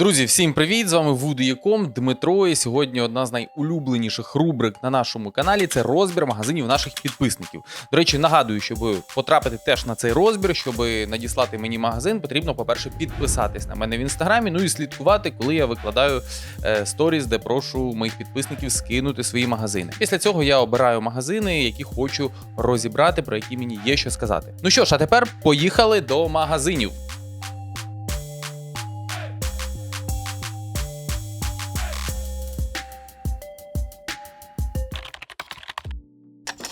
Друзі, всім привіт! З вами Вуду.com, Дмитро. І сьогодні одна з найулюбленіших рубрик на нашому каналі це розбір магазинів наших підписників. До речі, нагадую, щоб потрапити теж на цей розбір, щоб надіслати мені магазин, потрібно, по-перше, підписатись на мене в інстаграмі. Ну і слідкувати, коли я викладаю е, сторіс, де прошу моїх підписників скинути свої магазини. Після цього я обираю магазини, які хочу розібрати, про які мені є що сказати. Ну що ж, а тепер поїхали до магазинів.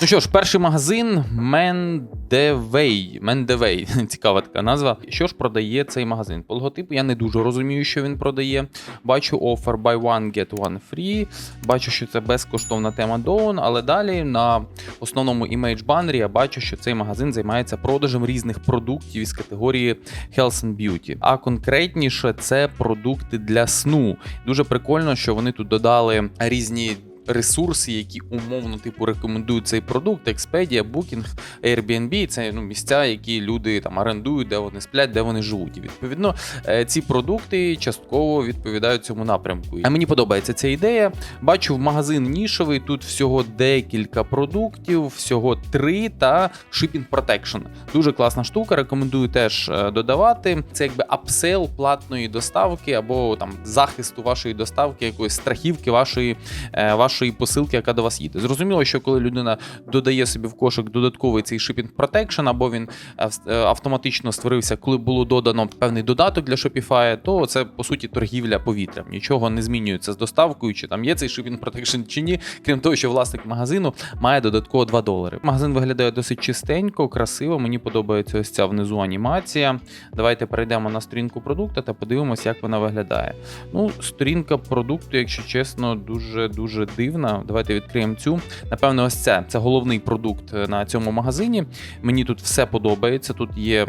Ну що ж, перший магазин Мендевей. Мендевей. Цікава така назва. Що ж продає цей магазин? По логотипу я не дуже розумію, що він продає. Бачу offer buy one, get one free. Бачу, що це безкоштовна тема Dawn, але далі на основному імейдж банері я бачу, що цей магазин займається продажем різних продуктів із категорії Health and Beauty. А конкретніше це продукти для сну. Дуже прикольно, що вони тут додали різні ресурси, які умовно типу рекомендують цей продукт. Expedia, Booking, Airbnb – це ну, місця, які люди там орендують, де вони сплять, де вони живуть. І відповідно е, ці продукти частково відповідають цьому напрямку. А мені подобається ця ідея. Бачу в магазин нішевий. Тут всього декілька продуктів, всього три та Shipping Protection. Дуже класна штука. Рекомендую теж е, додавати. Це якби апсейл платної доставки або там захисту вашої доставки, якоїсь страхівки вашої е, вашої посилки, яка до вас їде. Зрозуміло, що коли людина додає собі в кошик додатковий цей shipping protection, або він е, е, автоматично створився, коли було додано певний додаток для Shopify, то це по суті торгівля повітрям. Нічого не змінюється з доставкою, чи там є цей shipping protection чи ні, крім того, що власник магазину має додатково 2 долари. Магазин виглядає досить чистенько, красиво. Мені подобається ось ця внизу анімація. Давайте перейдемо на сторінку продукту та подивимося, як вона виглядає. Ну, сторінка продукту, якщо чесно, дуже дуже дивна. Давайте відкриємо цю. Напевно, ось це. Це головний продукт е, на цьому магазині. Мені тут все подобається. Тут є.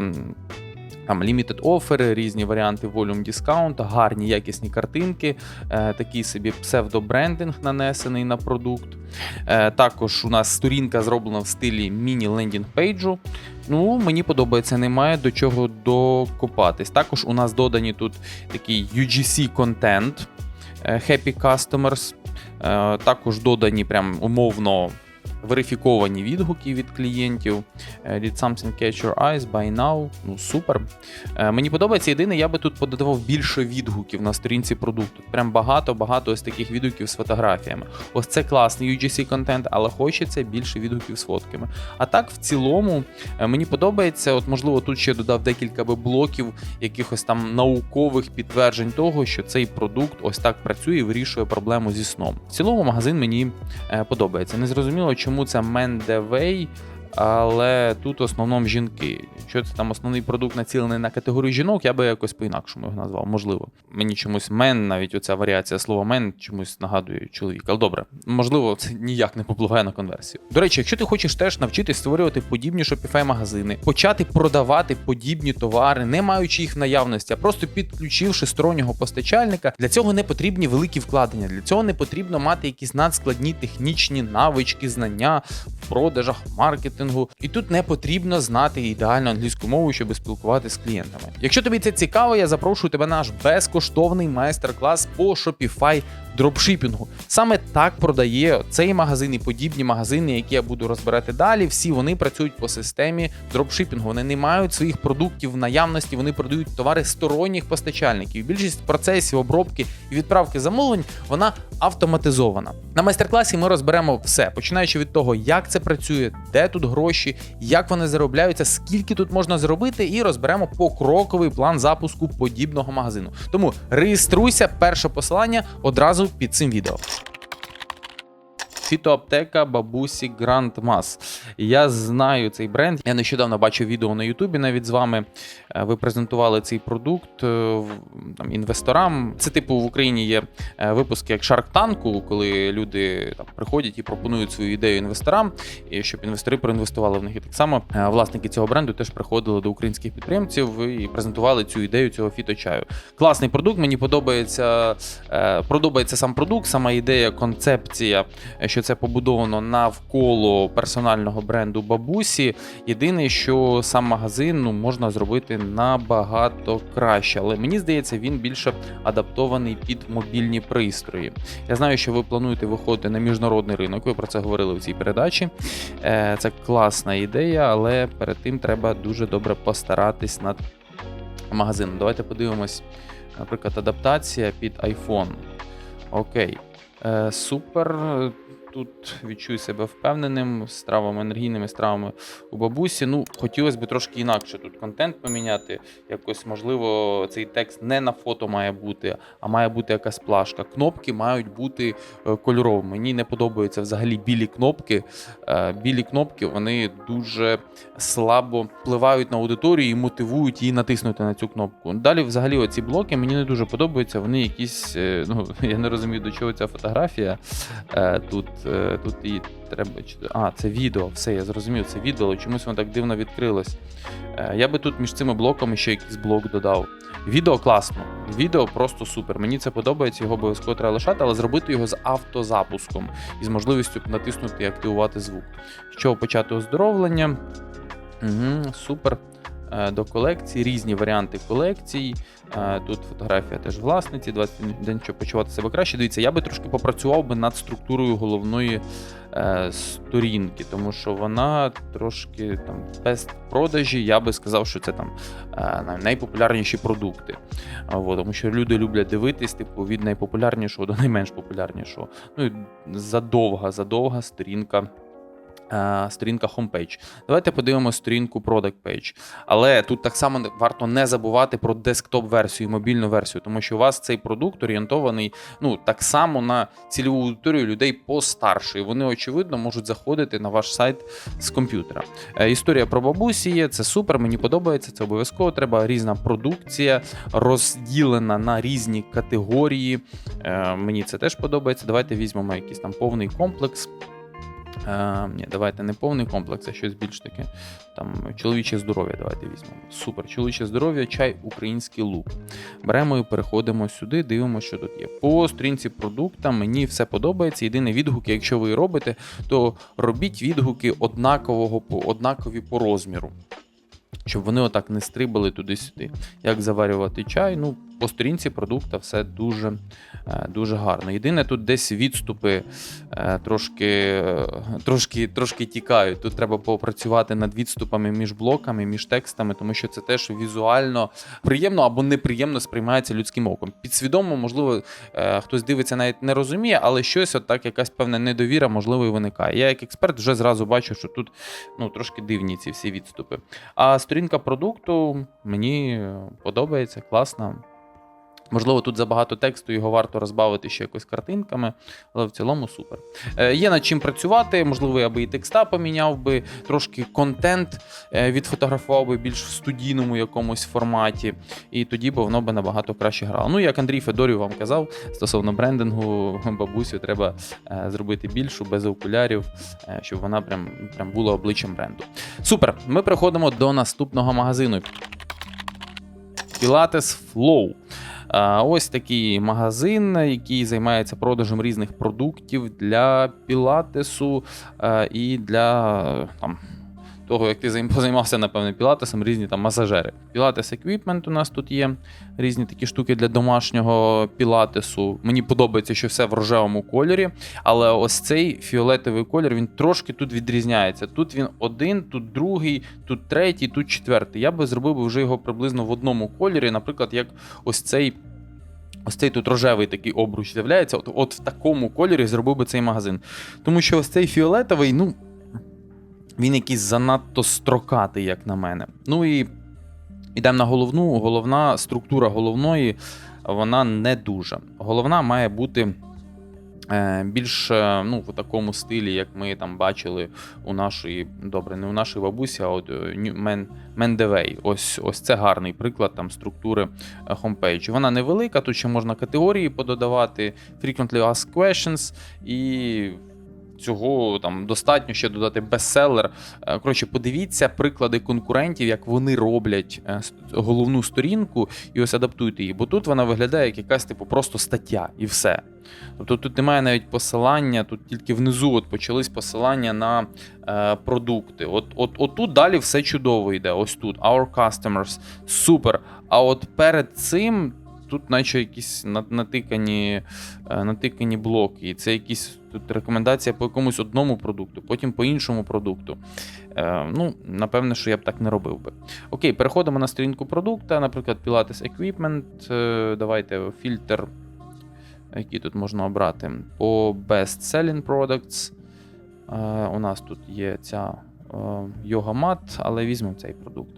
Там limited offer, різні варіанти volume discount, гарні якісні картинки, е, такий собі псевдобрендинг нанесений на продукт. Е, також у нас сторінка зроблена в стилі міні-лендінг пейджу. Ну, мені подобається, немає до чого докопатись. Також у нас додані тут такий UGC контент Happy Customers. Е, Також додані прям умовно верифіковані відгуки від клієнтів. Е, Did something catch your eyes by now? Ну, супер. Е, Мені подобається. Єдине, я би тут пододавав більше відгуків на сторінці продукту. Прям багато-багато ось таких відгуків з фотографіями. Ось це класний UGC контент, але хочеться більше відгуків з фотками. А так, в цілому, е, мені подобається, от можливо, тут ще додав декілька би блоків якихось там наукових підтверджень того, що цей продукт ось так працює і вирішує проблему зі сном. В цілому магазин мені е, подобається. Не зрозуміло, чому це Мендевей. Але тут в основному жінки. Якщо це там основний продукт націлений на категорію жінок, я би якось по-інакшому його назвав. Можливо. Мені чомусь мен, навіть оця варіація слова мен чомусь нагадує чоловік. Але добре, можливо, це ніяк не попливає на конверсію. До речі, якщо ти хочеш теж навчитись створювати подібні Shopify магазини, почати продавати подібні товари, не маючи їх в наявності, а просто підключивши стороннього постачальника, для цього не потрібні великі вкладення. Для цього не потрібно мати якісь надскладні технічні навички, знання в продажах, маркетингу. І тут не потрібно знати ідеально англійську мову, щоб спілкуватися з клієнтами. Якщо тобі це цікаво, я запрошую тебе на наш безкоштовний майстер-клас по Shopify дропшипінгу. Саме так продає цей магазин і подібні магазини, які я буду розбирати далі. Всі вони працюють по системі дропшипінгу. Вони не мають своїх продуктів в наявності, вони продають товари сторонніх постачальників. Більшість процесів обробки і відправки замовлень вона автоматизована. На майстер-класі ми розберемо все, починаючи від того, як це працює, де тут гроші, як вони заробляються, скільки тут можна зробити, і розберемо покроковий план запуску подібного магазину. Тому реєструйся, перше посилання одразу під цим відео. Фітоаптека бабусі Гранд Мас. Я знаю цей бренд. Я нещодавно бачив відео на Ютубі навіть з вами. Е, Ви презентували цей продукт е, там, інвесторам. Це типу в Україні є е, випуски як Shark Tank, коли люди там приходять і пропонують свою ідею інвесторам, і щоб інвестори проінвестували в них. І так само власники цього бренду теж приходили до українських підприємців і презентували цю ідею цього фіточаю. Класний продукт, мені подобається, подобається сам продукт, сама ідея, концепція, що це побудовано навколо персонального бренду бабусі. Єдине, що сам магазин ну, можна зробити набагато краще, але мені здається, він більше адаптований під мобільні пристрої. Я знаю, що ви плануєте виходити на міжнародний ринок. Ви про це говорили в цій передачі. Е, Це класна ідея, але перед тим треба дуже добре постаратись над магазином. Давайте подивимось, наприклад, адаптація під iPhone. Окей. Е, Супер. Тут відчую себе впевненим з стравами, енергійними стравами у бабусі. Ну, хотілося б трошки інакше тут контент поміняти. Якось, можливо, цей текст не на фото має бути, а має бути якась плашка. Кнопки мають бути е, кольоровими. Мені не подобаються взагалі білі кнопки. Е, Білі кнопки вони дуже слабо впливають на аудиторію і мотивують її натиснути на цю кнопку. Далі, взагалі, оці блоки мені не дуже подобаються. Вони якісь, е, ну я не розумію, до чого ця фотографія тут. Е, Тут і треба. А, це відео. Все, я зрозумів, це відео, але чомусь воно так дивно відкрилось. Е, Я би тут між цими блоками ще якийсь блок додав. Відео класно. Відео просто супер. Мені це подобається, його обов'язково треба лишати, але зробити його з автозапуском і з можливістю натиснути і активувати звук. Чого почати оздоровлення? Угу, супер. Е, До колекції, різні варіанти колекцій. Е, Тут фотографія теж власниці, 21 день, щоб почувати себе краще. Дивіться, я би трошки попрацював би над структурою головної е, сторінки, тому що вона трошки там без продажі. Я би сказав, що це там е, найпопулярніші продукти. От, тому що люди люблять дивитись, типу, від найпопулярнішого до найменш популярнішого. Ну і задовга, задовга сторінка. Е, Сторінка homepage. Давайте подивимося сторінку product page. Але тут так само варто не забувати про десктоп-версію, мобільну версію, тому що у вас цей продукт орієнтований ну так само на цільову аудиторію людей постарше. І вони очевидно можуть заходити на ваш сайт з комп'ютера. Е, Історія про бабусі є, це супер, мені подобається, це обов'язково треба. Різна продукція розділена на різні категорії. Е, Мені це теж подобається. Давайте візьмемо якийсь там повний комплекс. Е, ні, давайте не повний комплекс, а щось більш таке. Там чоловіче здоров'я. Давайте візьмемо. Супер, чоловіче здоров'я, чай, український лук. Беремо і переходимо сюди, дивимося, що тут є. По сторінці продукта мені все подобається. Єдине відгуки, якщо ви робите, то робіть відгуки однакового однакові по розміру. Щоб вони отак не стрибали туди-сюди. Як заварювати чай? Ну, по сторінці продукта все дуже, е, дуже гарно. Єдине, тут десь відступи е, трошки, е, трошки, трошки тікають. Тут треба попрацювати над відступами між блоками, між текстами, тому що це теж візуально приємно або неприємно сприймається людським оком. Підсвідомо, можливо, хтось дивиться, навіть не розуміє, але щось отак, якась певна недовіра, можливо, і виникає. Я як експерт вже зразу бачу, що тут ну, трошки дивні ці всі відступи. А сторінка продукту мені подобається, класна. Можливо, тут забагато тексту, його варто розбавити ще якось картинками, але в цілому супер. Е, є над чим працювати, можливо, я би і текста поміняв би, трошки контент е, відфотографував би більш в студійному якомусь форматі, і тоді б воно би набагато краще грало. Ну, як Андрій Федорів вам казав, стосовно брендингу, бабусю треба е, зробити більшу, без окулярів, е, щоб вона прям, прям була обличчям бренду. Супер. Ми переходимо до наступного магазину. Pilates Flow. Ось такий магазин, який займається продажем різних продуктів для пілатесу і для там. Того, як ти позаймався, напевне, пілатесом, різні там масажери. Пілатес еквіпмент у нас тут є, різні такі штуки для домашнього пілатесу. Мені подобається, що все в рожевому кольорі, але ось цей фіолетовий колір він трошки тут відрізняється. Тут він один, тут другий, тут третій, тут четвертий. Я би зробив би вже його приблизно в одному кольорі, наприклад, як ось цей. Ось цей тут рожевий такий обруч з'являється. От, от в такому кольорі зробив би цей магазин. Тому що ось цей фіолетовий, ну, він якийсь занадто строкатий, як на мене. Ну і йдемо на головну. Головна структура головної, вона не дуже. Головна має бути. е, Більш е, ну, в такому стилі, як ми там бачили у нашої, добре, не у нашої бабусі, а от е, Мен, Мендевей. Ось, ось це гарний приклад там структури homepage. Вона невелика, тут ще можна категорії пододавати, frequently asked questions і цього там достатньо ще додати бестселер. Е, Коротше, подивіться приклади конкурентів, як вони роблять е, головну сторінку, і ось адаптуйте її. Бо тут вона виглядає як якась типу просто стаття, і все. Тобто тут немає навіть посилання, тут тільки внизу от почались посилання на е, продукти. От, от, от тут далі все чудово йде. Ось тут. Our customers. Супер. А от перед цим. Тут, наче якісь натикані, е, натикані блоки. І це якісь тут рекомендація по якомусь одному продукту, потім по іншому продукту. Е, ну, напевне, що я б так не робив би. Окей, переходимо на сторінку продукта, наприклад, Pilates Equipment. Е, Давайте фільтр, який тут можна обрати. По Best Selling Products. Е, У нас тут є ця йога мат, але візьмемо цей продукт.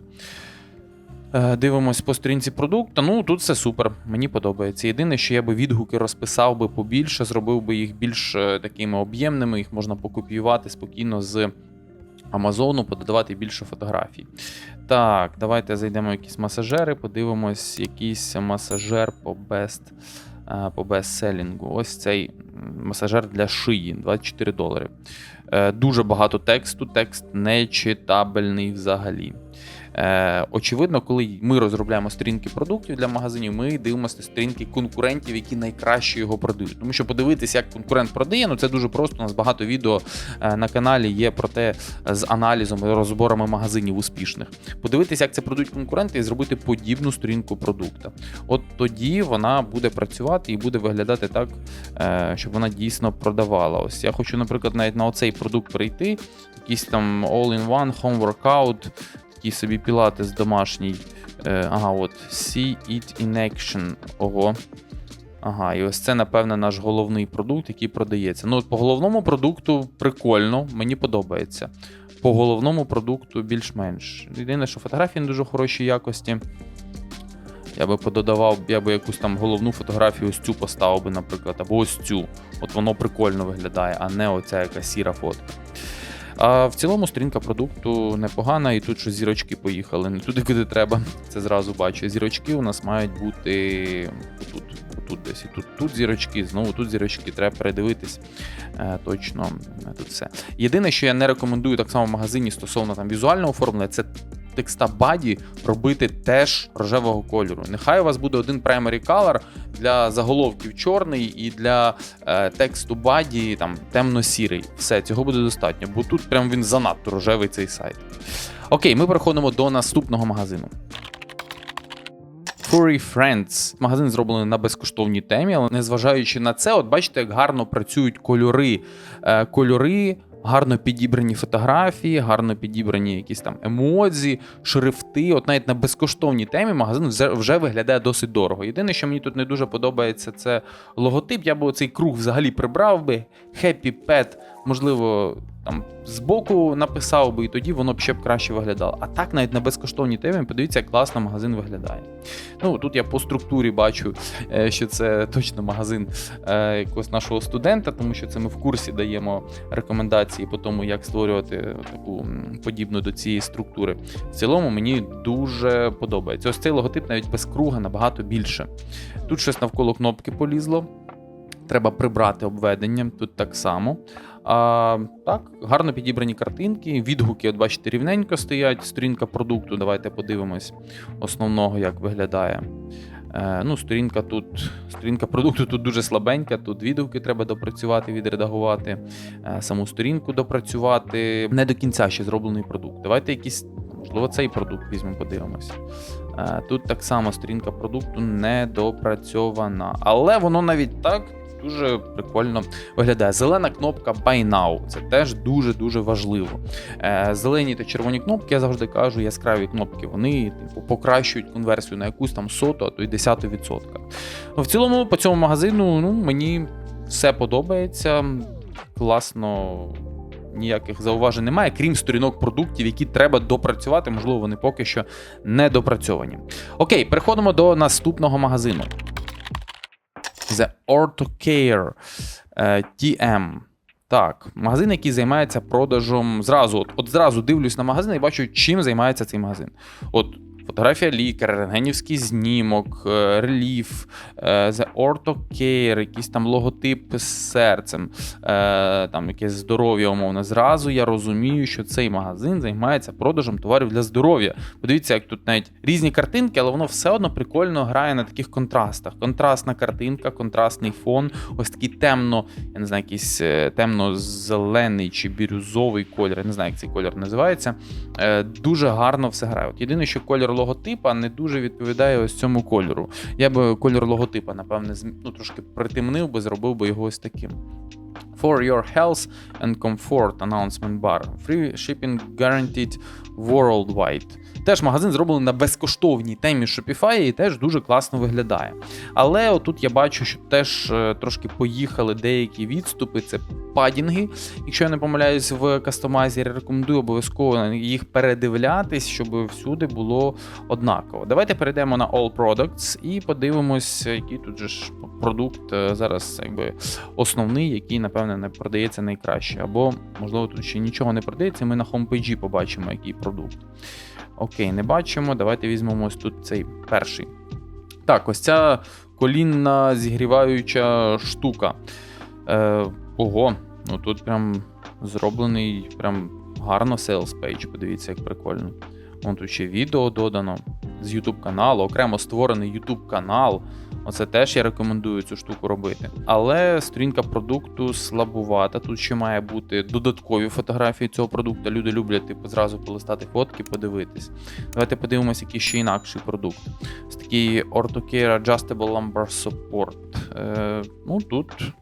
Е, Дивимось по сторінці продукту. Ну, тут все супер, мені подобається. Єдине, що я би відгуки розписав би побільше, зробив би їх більш е, такими об'ємними, їх можна покопіювати спокійно з Амазону, пододавати більше фотографій. Так, давайте зайдемо в якісь масажери, подивимось, якийсь масажер по е, по бестселінгу. Ось цей масажер для шиї 24 долари. Е, Дуже багато тексту, текст нечитабельний взагалі. Е, очевидно, коли ми розробляємо сторінки продуктів для магазинів, ми дивимося сторінки конкурентів, які найкраще його продають. Тому що подивитися, як конкурент продає, ну це дуже просто. У нас багато відео е, на каналі є про те е, з аналізом розборами магазинів успішних. Подивитися, як це продають конкуренти, і зробити подібну сторінку продукта. От тоді вона буде працювати і буде виглядати так, щоб вона дійсно продавала. Ось я хочу, наприклад, навіть на оцей продукт прийти, якийсь там all-in-one, home workout, такий собі пілатес домашній. Е, ага, от See It in Action. Ого. Ага, і ось це, напевне, наш головний продукт, який продається. Ну, от по головному продукту прикольно, мені подобається. По головному продукту більш-менш. Єдине, що фотографії не дуже хорошій якості. Я би пододавав, я би якусь там головну фотографію ось цю поставив би, наприклад, або ось цю. От воно прикольно виглядає, а не оця якась сіра фотка. А в цілому сторінка продукту непогана, і тут що зірочки поїхали не туди, куди треба. Це зразу бачу. Зірочки у нас мають бути тут, тут десь і тут, тут зірочки, знову тут зірочки. Треба передивитись. Е, точно е, тут все. Єдине, що я не рекомендую так само в магазині стосовно там візуального оформлення, це текста баді робити теж рожевого кольору. Нехай у вас буде один primary color для заголовків чорний і для е, тексту баді там темно-сірий. Все, цього буде достатньо, бо тут прям він занадто рожевий цей сайт. Окей, ми переходимо до наступного магазину. Furry Friends. Магазин зроблений на безкоштовній темі, але незважаючи на це, от бачите, як гарно працюють кольори. Е, кольори, гарно підібрані фотографії, гарно підібрані якісь там емодзі, шрифти. От навіть на безкоштовній темі магазин вже, виглядає досить дорого. Єдине, що мені тут не дуже подобається, це логотип. Я би цей круг взагалі прибрав би. Happy Pet, можливо, там збоку написав би, і тоді воно б ще б краще виглядало. А так, навіть на безкоштовній темі, подивіться, як класно магазин виглядає. Ну, тут я по структурі бачу, е, що це точно магазин е, якогось нашого студента, тому що це ми в курсі даємо рекомендації по тому, як створювати таку подібну до цієї структури. В цілому мені дуже подобається. Ось цей логотип навіть без круга набагато більше. Тут щось навколо кнопки полізло. Треба прибрати обведення, тут так само. А, так, гарно підібрані картинки, відгуки, от бачите, рівненько стоять. Сторінка продукту. Давайте подивимось основного, як виглядає. Е, ну, сторінка тут, сторінка продукту тут дуже слабенька. Тут відгуки треба допрацювати, відредагувати, е, саму сторінку допрацювати. Не до кінця ще зроблений продукт. Давайте якийсь, можливо, цей продукт візьмемо, подивимося. Е, Тут так само сторінка продукту не допрацьована. Але воно навіть так дуже прикольно виглядає. Зелена кнопка Buy Now. Це теж дуже-дуже важливо. Е, Зелені та червоні кнопки, я завжди кажу, яскраві кнопки, вони типу, покращують конверсію на якусь там соту, а то й десяту відсотка. Ну, в цілому, по цьому магазину ну, мені все подобається. Класно. Ніяких зауважень немає, крім сторінок продуктів, які треба допрацювати. Можливо, вони поки що не допрацьовані. Окей, переходимо до наступного магазину. The Orthocare е, TM. Так, магазин, який займається продажем зразу. От, от зразу дивлюсь на магазин і бачу, чим займається цей магазин. От фотографія лікаря, рентгенівський знімок, е, рельєф, е, The Ortho Care, якийсь там логотип з серцем, е, там якесь здоров'я, умовно. Зразу я розумію, що цей магазин займається продажем товарів для здоров'я. Подивіться, як тут навіть різні картинки, але воно все одно прикольно грає на таких контрастах. Контрастна картинка, контрастний фон, ось такий темно, я не знаю, якийсь е, темно-зелений чи бірюзовий колір. Я не знаю, як цей колір називається. Дуже гарно все грає. От єдине, що колір логотипа не дуже відповідає ось цьому кольору. Я би кольор логотипа, напевне, ну, трошки притемнив би, зробив би його ось таким. For your health and comfort announcement bar. Free shipping guaranteed worldwide. Теж магазин зроблений на безкоштовній темі Shopify і теж дуже класно виглядає. Але отут я бачу, що теж е, трошки поїхали деякі відступи. Це падінги. Якщо я не помиляюсь в кастомайзері, рекомендую обов'язково їх передивлятись, щоб всюди було однаково. Давайте перейдемо на All Products і подивимось, який тут же ж продукт е, зараз якби основний, який, напевне, не продається найкраще. Або, можливо, тут ще нічого не продається. Ми на хомпейджі побачимо, який продукт. Окей, не бачимо. Давайте візьмемо ось тут цей перший. Так, ось ця колінна зігріваюча штука. Е, ого, ну тут прям зроблений прям гарно sales page. Подивіться, як прикольно. Вон тут ще відео додано з YouTube каналу, окремо створений YouTube канал. Оце теж я рекомендую цю штуку робити. Але сторінка продукту слабувата. Тут ще має бути додаткові фотографії цього продукту. Люди люблять типу зразу полистати фотки, подивитись. Давайте подивимося, який ще інакший продукт. Ось такий Orthocare Adjustable Lumbar Support. Е, ну тут.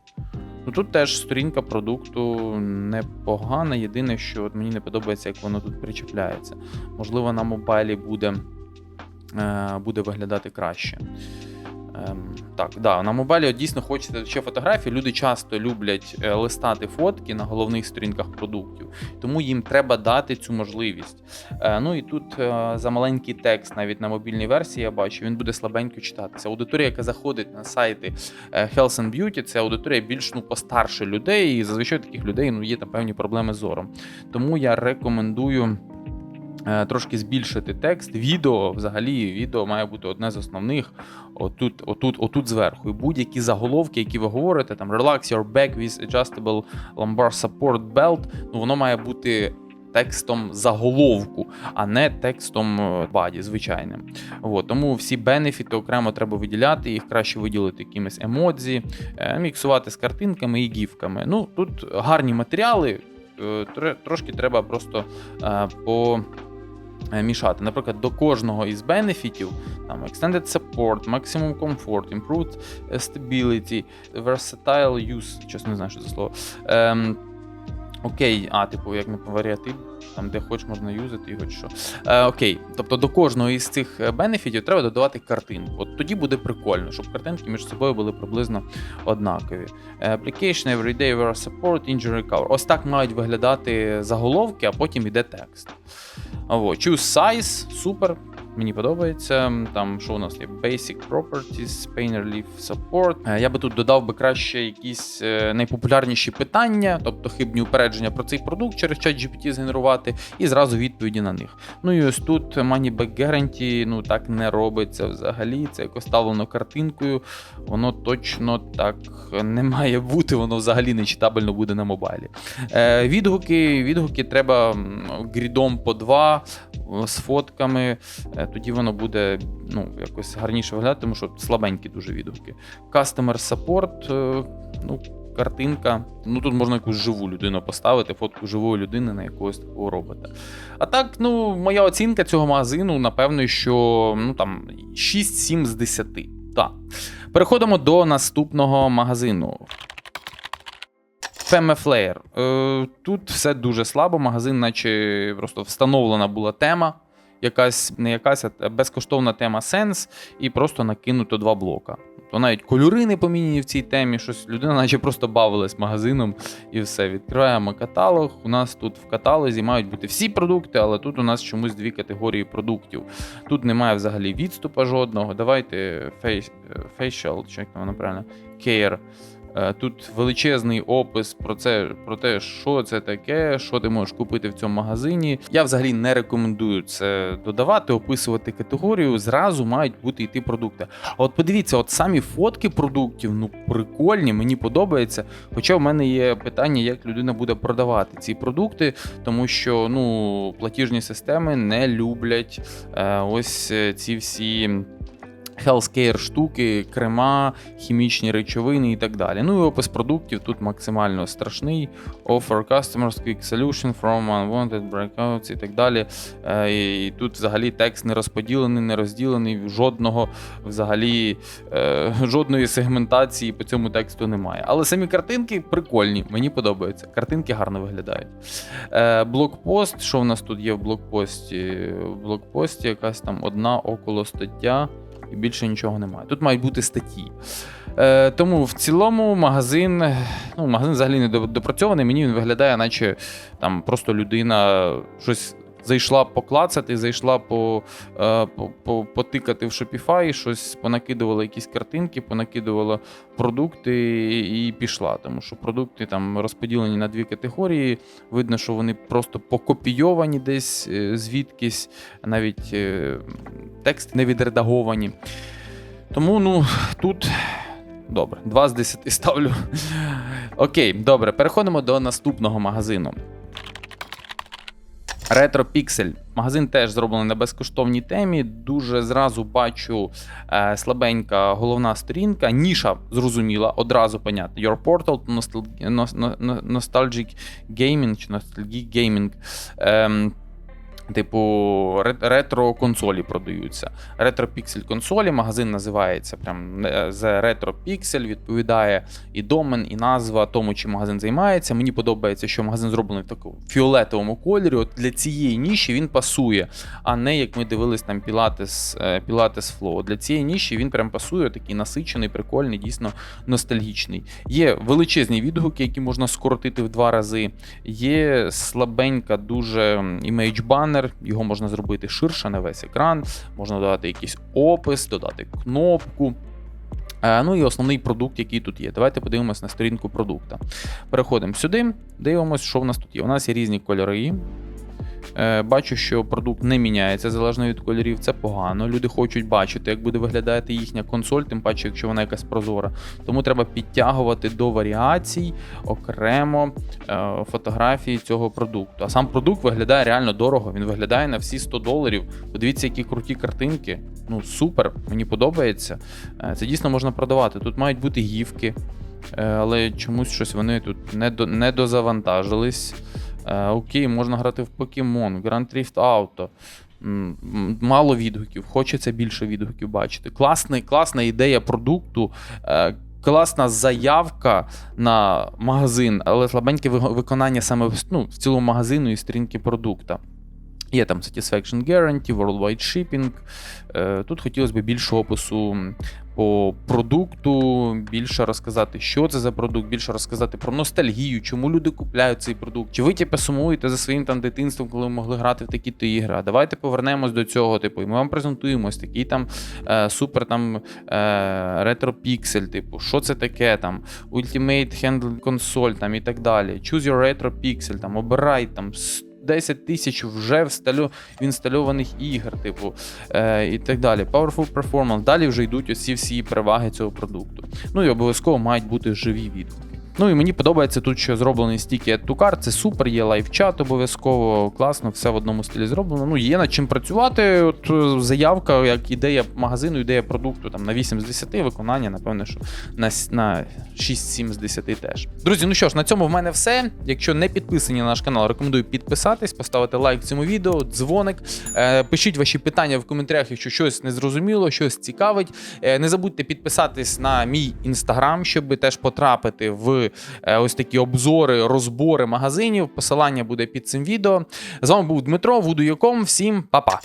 Ну тут теж сторінка продукту непогана. Єдине, що от мені не подобається, як воно тут причепляється. Можливо, на мобайлі буде, е, буде виглядати краще. Ем, так, да, на мобайлі дійсно хочеться ще фотографії. Люди часто люблять е, листати фотки на головних сторінках продуктів, тому їм треба дати цю можливість. Е, ну і тут е, за маленький текст, навіть на мобільній версії, я бачу, він буде слабенько читатися. Аудиторія, яка заходить на сайти е, Health and Beauty, це аудиторія більш ну, постарше людей, і зазвичай таких людей ну, є там певні проблеми з зором. Тому я рекомендую. Е, Трошки збільшити текст. Відео, взагалі, відео має бути одне з основних. Отут, отут, отут зверху. І будь-які заголовки, які ви говорите, там Relax your back with adjustable lumbar support belt, ну воно має бути текстом заголовку, а не текстом е, баді, звичайним. От, тому всі бенефіти окремо треба виділяти, їх краще виділити якимись емодзі, е, міксувати з картинками і гіфками. Ну, тут гарні матеріали, трошки треба просто по. Е, Мішати, наприклад, до кожного із бенефітів, там Extended Support, Maximum Comfort, Improved Stability, Versatile Use, чесно не знаю, що це слово. Ем, окей, а, типу, як на варіатив, там, де хоч можна юзати, і хоч що. Е, окей, тобто до кожного із цих е, бенефітів треба додавати картинку. От тоді буде прикольно, щоб картинки між собою були приблизно однакові. Е, Application, Everyday Wear Support, Injury Cover. Ось так мають виглядати заголовки, а потім іде текст. Ось, Choose Size, супер. Мені подобається. Там що у нас є? Basic Properties, Painter Relief Support. Е, Я би тут додав би краще якісь е, найпопулярніші питання, тобто хибні упередження про цей продукт через чат GPT згенерувати, і зразу відповіді на них. Ну і ось тут Money Back Guarantee, ну так не робиться взагалі. Це як оставлено картинкою. Воно точно так не має бути, воно взагалі не читабельно буде на мобайлі. Е, відгуки, відгуки треба грідом по два е, з фотками. Е, Тоді воно буде ну, якось гарніше виглядати, тому що слабенькі дуже відгуки. Customer support, е, ну, картинка. Ну тут можна якусь живу людину поставити, фотку живої людини на якогось такого робота. А так, ну, моя оцінка цього магазину, напевно, що ну, там 6-7 з 10. Так. Переходимо до наступного магазину. Femeflare. Е, тут все дуже слабо. Магазин, наче просто встановлена була тема. Якась не якась а безкоштовна тема сенс, і просто накинуто два блока. То навіть кольори не поміняні в цій темі, щось людина, наче просто бавилась магазином і все. Відкриваємо каталог. У нас тут в каталозі мають бути всі продукти, але тут у нас чомусь дві категорії продуктів. Тут немає взагалі відступа жодного. Давайте face, facial, чи як воно правильно, care. Е, Тут величезний опис про це, про те, що це таке, що ти можеш купити в цьому магазині. Я взагалі не рекомендую це додавати, описувати категорію. Зразу мають бути йти продукти. А от подивіться, от самі фотки продуктів, ну прикольні, мені подобається. Хоча в мене є питання, як людина буде продавати ці продукти, тому що ну платіжні системи не люблять е, ось е, ці всі. Healthcare штуки, крема, хімічні речовини і так далі. Ну і опис продуктів тут максимально страшний. Offer customers quick solution from unwanted breakouts і так далі. Е, І тут взагалі текст не розподілений, не розділений, жодного взагалі е, жодної сегментації по цьому тексту немає. Але самі картинки прикольні, мені подобаються. Картинки гарно виглядають. Е, блокпост. Що в нас тут є в блокпості? В блокпості якась там одна около стаття і більше нічого немає. Тут мають бути статті. Е, тому в цілому магазин, ну, магазин взагалі не допрацьований. Мені він виглядає, наче там просто людина щось. Зайшла поклацати, зайшла по, е, по, по, потикати в Shopify, щось понакидувала якісь картинки, понакидувала продукти і пішла. Тому що продукти там розподілені на дві категорії. Видно, що вони просто покопійовані десь е, звідкись, навіть е, тексти не відредаговані. Тому ну, тут добре, 2 з 10 ставлю. Окей, добре, переходимо до наступного магазину. RetroPixel. Магазин теж зроблений на безкоштовній темі. Дуже зразу бачу е, слабенька головна сторінка. Ніша зрозуміла, одразу понятно. Your Portal, Nostal- Nos- Nos- Nos- Nostalgic Gaming чи Nostalgic Gaming. Ем, Типу, ретро-консолі продаються. Ретро-піксель консолі, магазин називається прям The Retro Pixel, відповідає і домен, і назва тому, чим магазин займається. Мені подобається, що магазин зроблений в такому фіолетовому кольорі. От для цієї ніші він пасує, а не як ми дивились там Pilates, е, Pilates Flow. Для цієї ніші він прям пасує, такий насичений, прикольний, дійсно ностальгічний. Є величезні відгуки, які можна скоротити в два рази. Є слабенька, дуже імейдж банер. Його можна зробити ширше на весь екран. Можна додати якийсь опис, додати кнопку. Е, Ну і основний продукт, який тут є. Давайте подивимось на сторінку продукта. Переходимо сюди, дивимося, що в нас тут є. У нас є різні кольори. Е, Бачу, що продукт не міняється залежно від кольорів. Це погано. Люди хочуть бачити, як буде виглядати їхня консоль, тим паче, якщо вона якась прозора. Тому треба підтягувати до варіацій окремо е, фотографії цього продукту. А сам продукт виглядає реально дорого. Він виглядає на всі 100 доларів. Подивіться, які круті картинки. Ну супер, мені подобається. Е, Це дійсно можна продавати. Тут мають бути гівки, але чомусь щось вони тут не дозавантажились. Е, Окей, можна грати в Pokemon, Grand Theft Auto. Мало відгуків, хочеться більше відгуків бачити. Класний, класна ідея продукту, е, класна заявка на магазин, але слабеньке виконання саме ну, в цілому магазину і сторінки продукта. Є там Satisfaction Guarantee, Worldwide Shipping. Е, Тут хотілося б більше опису по продукту, більше розказати, що це за продукт, більше розказати про ностальгію, чому люди купляють цей продукт. Чи ви типу, сумуєте за своїм там дитинством, коли ви могли грати в такі-то ігри? А давайте повернемось до цього. Типу, і ми вам презентуємо такий там е, супер там е, ретро-піксель, типу, що це таке там, Ultimate Handle Console там і так далі. Choose your retro pixel, там обирай там. 10 тисяч вже всталю, інстальованих ігор, типу, е, і так далі. Powerful performance. Далі вже йдуть усі всі переваги цього продукту. Ну і обов'язково мають бути живі відгуки. Ну і мені подобається тут, що зроблений стільки cart, це супер, є лайв-чат обов'язково, класно, все в одному стилі зроблено. Ну, є над чим працювати. От е, заявка, як ідея магазину, ідея продукту там на 8 з 10, виконання, напевне, що на, на 6-7 з 10 теж. Друзі, ну що ж, на цьому в мене все. Якщо не підписані на наш канал, рекомендую підписатись, поставити лайк цьому відео, дзвоник. Е, пишіть ваші питання в коментарях, якщо щось не зрозуміло, щось цікавить. Е, не забудьте підписатись на мій інстаграм, щоб теж потрапити в е, ось такі обзори, розбори магазинів. Посилання буде під цим відео. З вами був Дмитро, Вудуяком. Всім па-па!